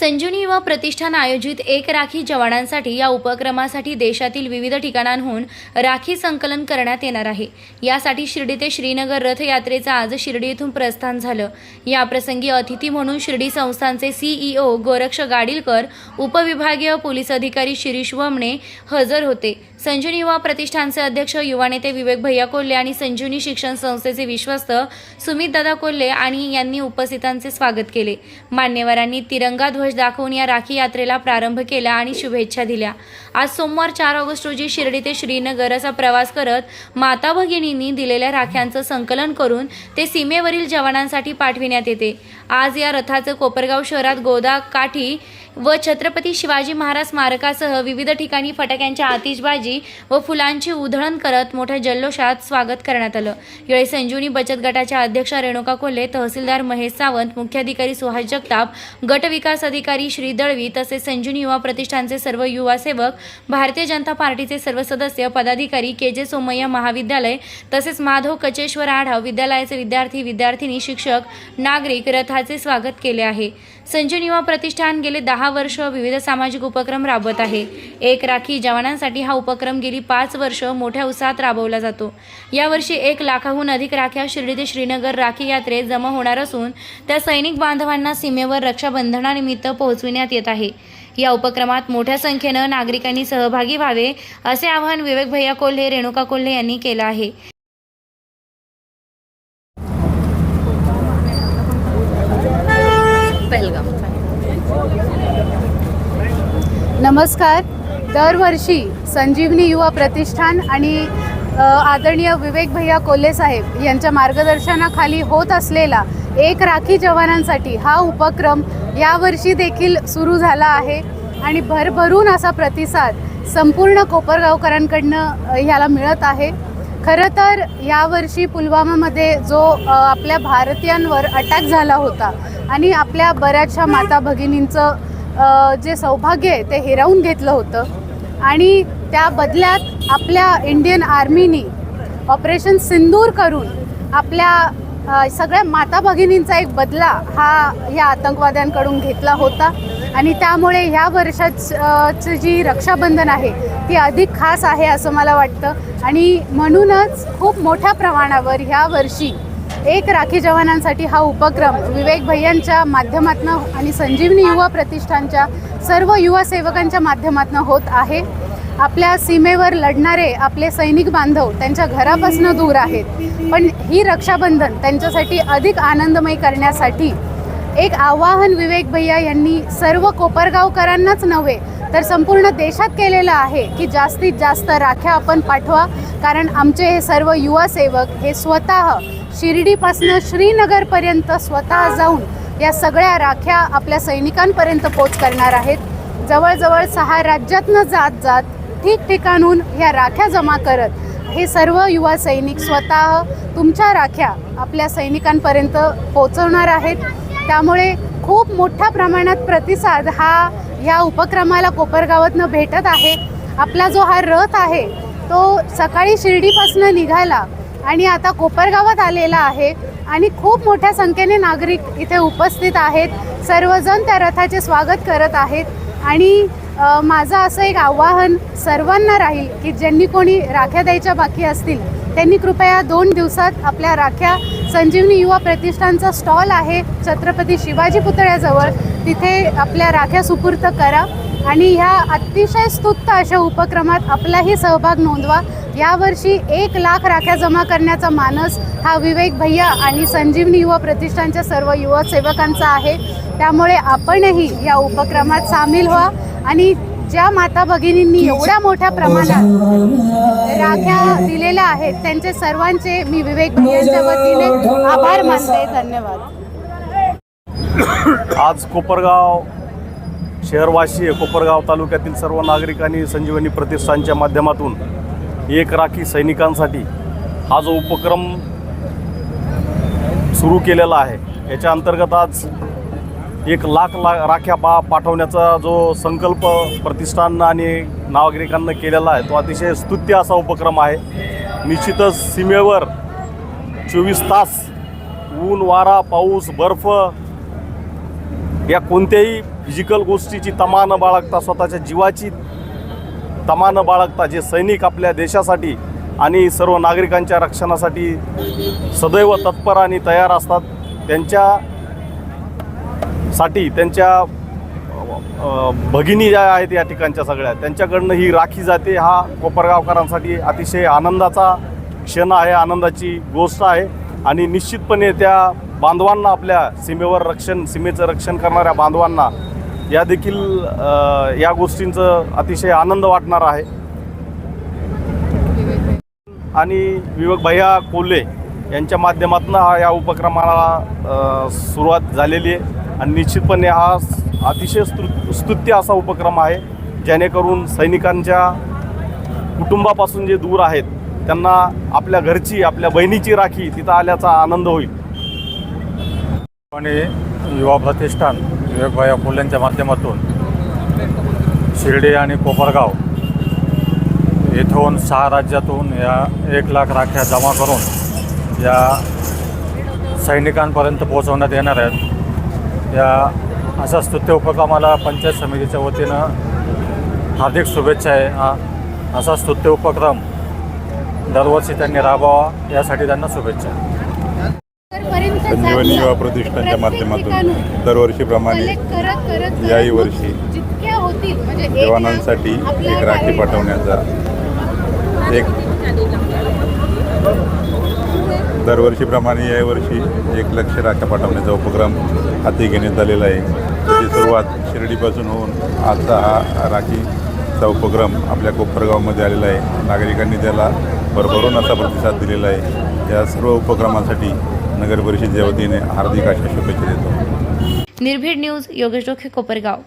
संजीवनी युवा प्रतिष्ठान आयोजित एक राखी जवानांसाठी या उपक्रमासाठी देशातील विविध ठिकाणांहून राखी संकलन करण्यात येणार आहे. यासाठी शिर्डी ते श्रीनगर रथयात्रेचं आज शिर्डी येथून प्रस्थान झालं. याप्रसंगी अतिथी म्हणून शिर्डी संस्थांचे सीईओ गोरक्ष गाडीलकर उपविभागीय पोलीस अधिकारी शिरीष वमणे हजर होते. संजीवनी युवा प्रतिष्ठानचे अध्यक्ष युवा नेते विवेक भैया कोल्हे आणि संजीवनी शिक्षण संस्थेचे विश्वस्त सुमित दादा कोल्हे आणि यांनी उपस्थितांचे स्वागत केले. मान्यवरांनी तिरंगा ध्वज दाखवून या राखी यात्रेला प्रारंभ केला आणि शुभेच्छा दिल्या. आज सोमवार चार ऑगस्ट रोजी शिर्डी ते श्रीनगर असा प्रवास करत माता भगिनींनी दिलेल्या राख्यांचं संकलन करून ते सीमेवरील जवानांसाठी पाठविण्यात येते. आज या रथाचं कोपरगाव शहरात गोदा काठी व छत्रपती शिवाजी महाराज स्मारकासह विविध ठिकाणी फटाक्यांच्या आतिषबाजी व फुलांची उधळण करत मोठ्या जल्लोषात स्वागत करण्यात आलं. यावेळी संजीवनी बचत गटाच्या अध्यक्षा रेणुका कोल्हे तहसीलदार महेश सावंत मुख्याधिकारी सुहास जगताप गट विकास अधिकारी श्री दळवी तसेच संजीवनी युवा प्रतिष्ठानचे सर्व युवा सेवक भारतीय जनता पार्टीचे सर्व सदस्य पदाधिकारी के जे सोमय्या महाविद्यालय तसेच माधव कचेश्वर आढाव विद्यालयाचे विद्यार्थी विद्यार्थिनी शिक्षक नागरिक रथाचे स्वागत केले आहे. संजीवन युवा प्रतिष्ठान गेले दहा वर्ष विविध सामाजिक उपक्रम राबवत आहे. एक राखी जवानांसाठी हा उपक्रम गेली पाच वर्ष मोठ्या उत्साहात राबवला जातो. यावर्षी एक लाखाहून अधिक राख्या शिर्डी ते श्रीनगर राखी यात्रेत जमा होणार असून त्या सैनिक बांधवांना सीमेवर रक्षाबंधनानिमित्त पोहोचविण्यात येत आहे. या उपक्रमात मोठ्या संख्येनं नागरिकांनी सहभागी व्हावे असे आवाहन विवेक भैया कोल्हे रेणुका कोल्हे यांनी केलं आहे. नमस्कार. दरवर्षी संजीवनी युवा प्रतिष्ठान आणि आदरणीय विवेक भैया कोल्हे साहेब यांच्या मार्गदर्शनाखाली होत असलेला एक राखी जवानांसाठी हा उपक्रम यावर्षी देखील सुरू झाला आहे. आणि भरभरून असा प्रतिसाद संपूर्ण कोपरगावकरांकडनं ह्याला मिळत आहे. खरं तर यावर्षी पुलवामामध्ये जो आपल्या भारतीयांवर अटॅक झाला होता आणि आपल्या बऱ्याचशा माता भगिनींचं जे सौभाग्य आहे ते हिरावून घेतलं होतं. आणि त्या बदल्यात आपल्या इंडियन आर्मीनी ऑपरेशन सिंदूर करून आपल्या सगळ्या माता भगिनींचा एक बदला हा या आतंकवाद्यांकडून घेतला होता. आणि त्यामुळे ह्या वर्षाची जी रक्षाबंधन आहे ती अधिक खास आहे असं मला वाटतं. आणि म्हणूनच खूप मोठ्या प्रमाणावर ह्या वर्षी एक राखी जवानांसाठी हा उपक्रम विवेक भैयांच्या माध्यमातून आणि संजीवनी युवा प्रतिष्ठानच्या सर्व युवा सेवकांच्या माध्यमातून होत आहे. आपल्या सीमेवर लढणारे आपले सैनिक बांधव त्यांच्या घरापासून दूर आहेत. पण ही रक्षाबंधन त्यांच्यासाठी अधिक आनंदमय करण्यासाठी एक आवाहन विवेक भैया यांनी सर्व कोपरगावकरांनाच नव्हे तर संपूर्ण देशात केलेलं आहे की जास्तीत जास्त राख्या आपण पाठवा कारण आमचे हे सर्व युवा सेवक हे स्वतः शिर्डीपासनं श्रीनगरपर्यंत स्वतः जाऊन या सगळ्या राख्या आपल्या सैनिकांपर्यंत पोच करणार आहेत. जवळजवळ सहा राज्यातनं जात जात ठिकठिकाणून ह्या राख्या जमा करत हे सर्व युवा सैनिक स्वतः तुमच्या राख्या आपल्या सैनिकांपर्यंत पोचवणार आहेत. त्यामुळे खूप मोठ्या प्रमाणात प्रतिसाद हा ह्या उपक्रमाला कोपरगावातनं भेटत आहे. आपला जो हा रथ आहे तो सकाळी शिर्डीपासून निघाला आणि आता कोपरगावात आलेला आहे आणि खूप मोठ्या संख्येने नागरिक इथे उपस्थित आहेत. सर्वजण त्या रथाचे स्वागत करत आहेत. आणि माझं असं एक आव्हान सर्वांना राहील की ज्यांनी कोणी राख्या द्यायच्या बाकी असतील त्यांनी कृपया दोन दिवसात आपल्या राख्या संजीवनी युवा प्रतिष्ठानचा स्टॉल आहे छत्रपती शिवाजी पुतळ्याजवळ. तिथे आपल्या राख्या सुपूर्त करा आणि ह्या अतिशय स्तुत्त अशा उपक्रमात आपलाही सहभाग नोंदवा. यावर्षी एक लाख राख्या जमा करण्याचा मानस हा विवेक भैया आणि संजीवनी युवा प्रतिष्ठानच्या सर्व युवा सेवकांचा आहे. त्यामुळे आपणही या उपक्रमात सामील व्हा आणि ज्या माता भगिनींनी एवढ्या मोठ्या प्रमाणात राख्या दिलेल्या आहेत त्यांचे सर्वांचे मी विवेक भैयांच्या वतीने आभार मानते. धन्यवाद. आज कोपरगाव शहरवासी कोपरगाव तालुक्यातील सर्व नागरिकांनी संजीवनी प्रतिष्ठानच्या माध्यमातून एक राखी सैनिकांसाठी हा जो उपक्रम सुरू केलेला आहे. याच्या अंतर्गत आज एक लाख ला राख्या बा पाठवण्याचा जो संकल्प प्रतिष्ठाननं आणि नागरिकांना केलेला आहे तो अतिशय स्तुत्य असा उपक्रम आहे. निश्चितच सीमेवर चोवीस तास ऊन वारा पाऊस बर्फ या कोणत्याही फिजिकल गोष्टीची तमा न बाळगता स्वतःच्या जीवाची तमा बाळगता जे सैनिक आपल्या देशासाठी आणि सर्व नागरिकांच्या रक्षणासाठी सदैव तत्पर आणि तयार असतात. त्यांच्यासाठी त्यांच्या भगिनी ज्या आहेत या ठिकाणच्या सगळ्या त्यांच्याकडनं ही राखी जाते. हा कोपरगावकरांसाठी अतिशय आनंदाचा क्षण आहे आनंदाची गोष्ट आहे. आणि निश्चितपणे त्या बांधवांना आपल्या सीमेवर रक्षण सीमेचं रक्षण करणाऱ्या बांधवांना या देखील या गोष्टींचं अतिशय आनंद वाटणार आहे. आणि विवेक भैया कोल्हे यांच्या माध्यमातून हा या उपक्रमाला सुरुवात झालेली आहे. आणि निश्चितपणे हा अतिशय स्तु स्तुत्य असा उपक्रम आहे जेणेकरून सैनिकांच्या कुटुंबापासून जे दूर आहेत त्यांना आपल्या घरची आपल्या बहिणीची राखी तिथं आल्याचा आनंद होईल. आणि युवा प्रतिष्ठान विवेकभाई फुलेंच्या माध्यमातून शिर्डी आणि कोपरगाव येथून सहा राज्यातून या एक लाख राख्या जमा करून या सैनिकांपर्यंत पोहोचवण्यात येणार आहेत. या अशा स्तुत्य उपक्रमाला पंचायत समितीच्या वतीनं हार्दिक शुभेच्छा आहे. हा असा स्तुत्य उपक्रम दरवर्षी त्यांनी राबवावा यासाठी त्यांना शुभेच्छा. संजीवनी युवा प्रतिष्ठानच्या माध्यमातून दरवर्षीप्रमाणे याही वर्षी म्हणजे जवानांसाठी एक राखी पाठवण्याचा एक दरवर्षीप्रमाणे यावर्षी एक लक्ष राख्या पाठवण्याचा उपक्रम हाती घेण्यात आलेला आहे. त्याची सुरुवात शिर्डीपासून होऊन आजचा हा राखीचा उपक्रम आपल्या कोपरगावमध्ये आलेला आहे. नागरिकांनी त्याला भरभरून असा प्रतिसाद दिलेला आहे. या सर्व उपक्रमासाठी नगर परिषदेच्या वतीने हार्दिक अशा शुभेच्छा देतो. निर्भीड न्यूज योगेश डोखे कोपरगाव.